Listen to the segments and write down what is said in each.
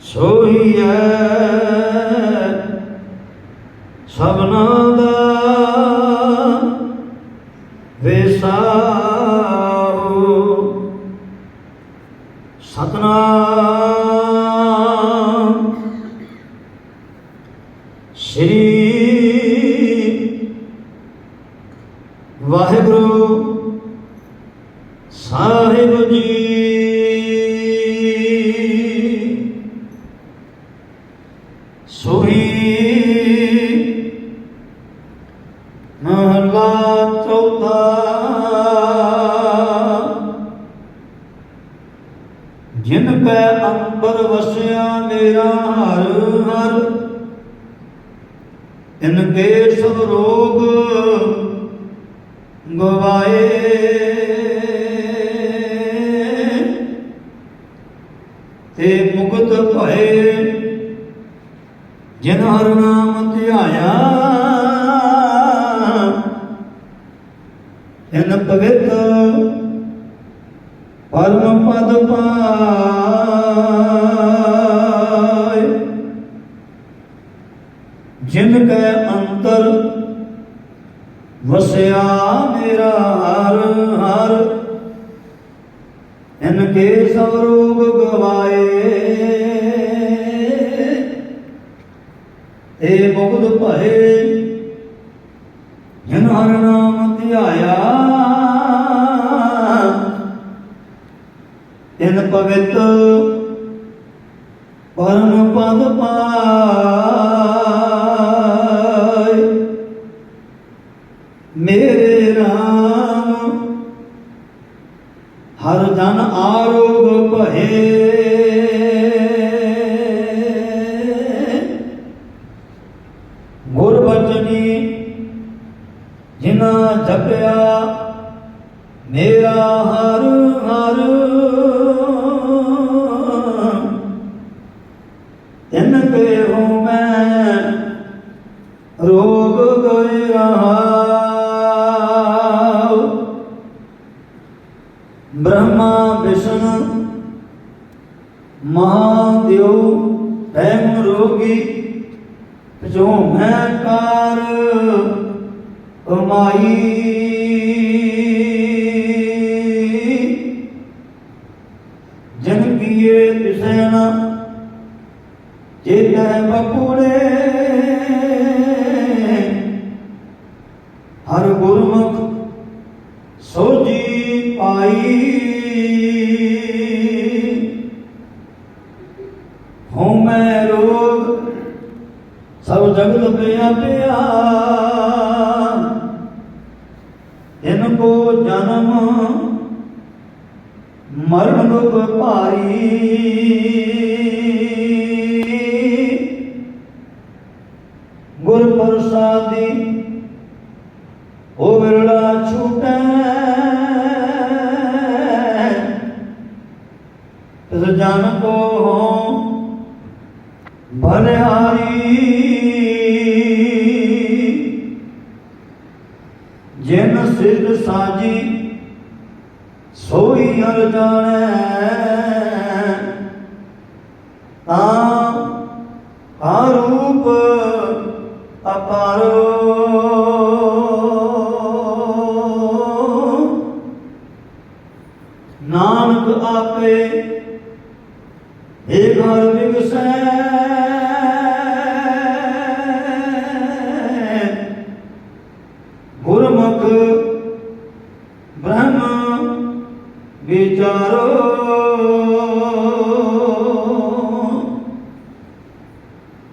ਸੋਹੀਐ ਸਭਨਾ ਦਾ ਸਾਹਿਬ ਜੀ। ਸੋਹੀ ਮਹਲਾ ਚੌਥਾ। ਜਿਨ ਕੈ ਅੰਬਰ ਵਸਿਆ ਮੇਰਾ ਹਰ ਹਰ, ਇਨ ਕੇ ਸਭ ਰੋਗ ਗਵਾਏ। ਮੁਕਤ ਜਿਨ ਹਰ ਨਾਮ ਧਿਆਇਆ ਇਨ ਪਵਿੱਤ ਪਰਮ ਪਦ ਪਾਏ। ਜਿਨ ਕੈ ਅੰਤਰ ਵਸਿਆ ਮੇਰਾ ਹਰ ਹਰ ਇਨ ਕੇ ਸਭ ਰੋਗ ਗਵਾਏ। ਏ ਮੁਕਤ ਭਏ ਜਿਨ ਹਰ ਨਾਮ ਧਿਆਇਆ। ਇਨ ਪਵਿੱਤ ਪਰਮ ਪਦ ਪਾਏ। ਮੇਰੇ ਰਾਮ, ਹਰ ਜਨ ਆਰੋਗ ਭਏ। ਜਪਿਆ। ਮੇਰਾ ਹਰ ਹਰ ਤਿਨ ਤੇ ਹੋ ਮੈਂ ਰੋਗ ਗਏ ਰਹਾ ਬ੍ਰਹਮਾ ਵਿਸ਼ਨ ਮਹਾਦੇਵ ਤੈਮ ਰੋਗੀ ਜੋ ਮੈਂ ਕਾਰ ਕਮਾਈ। ਜਨ ਕੀਏ ਤਿਸੈ ਨਾ ਚੇਤੈ ਬਪੂੜੇ ਹਰ ਗੁਰਮੁਖ ਸੋਜੀ ਪਾਈ। ਹਉ ਮੈਂ ਰੋਗ, ਸਭ ਜਗਤ ਪਿਆ ਪਿਆ। ਇਨ ਕੋ ਜਨਮ ਮਰਨ ਦੁਖ ਭਾਰੀ। ਗੁਰ ਪ੍ਰਸਾਦੀ ਉਹ ਵਿਰਲਾ ਛੂਟੈ। ਤਿਸ ਜਨ ਕੋ ਬਲਿਹਾਰੀ ਸਿਰ ਸਾਜੀ ਸੋਈ ਹਰ ਜਾਣੈ। ਤਾਂ ਆ ਰੂਪ ਅਪਾਰੋ। ਵਿਚਾਰੋ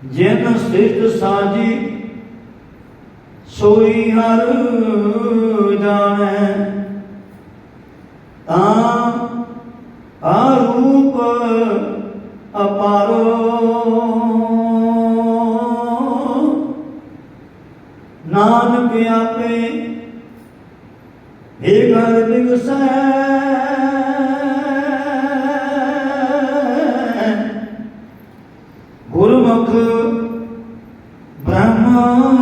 ਜਿਨ ਸਿੱਧ ਸਾਜੀ ਸੋਈ ਹਰ ਜਾਣੈ। ਤਾਂ ਆ ਰੂਪ ਅਪਾਰੋ। ਨਾਨਕ ਆਪੇ ਏ ਘਰ ਬਿਗਸੈ। ਗੁਰਮੁਖ ਬ੍ਰਹਮ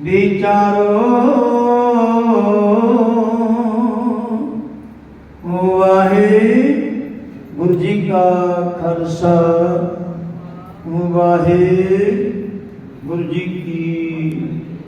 ਵਿਚਾਰੋ। ਵਾਹੇ ਗੁਰੂ ਜੀ ਕਾ ਖਾਲਸਾ। ਵਾਹੇ ਗੁਰੂ ਜੀ ਕੀ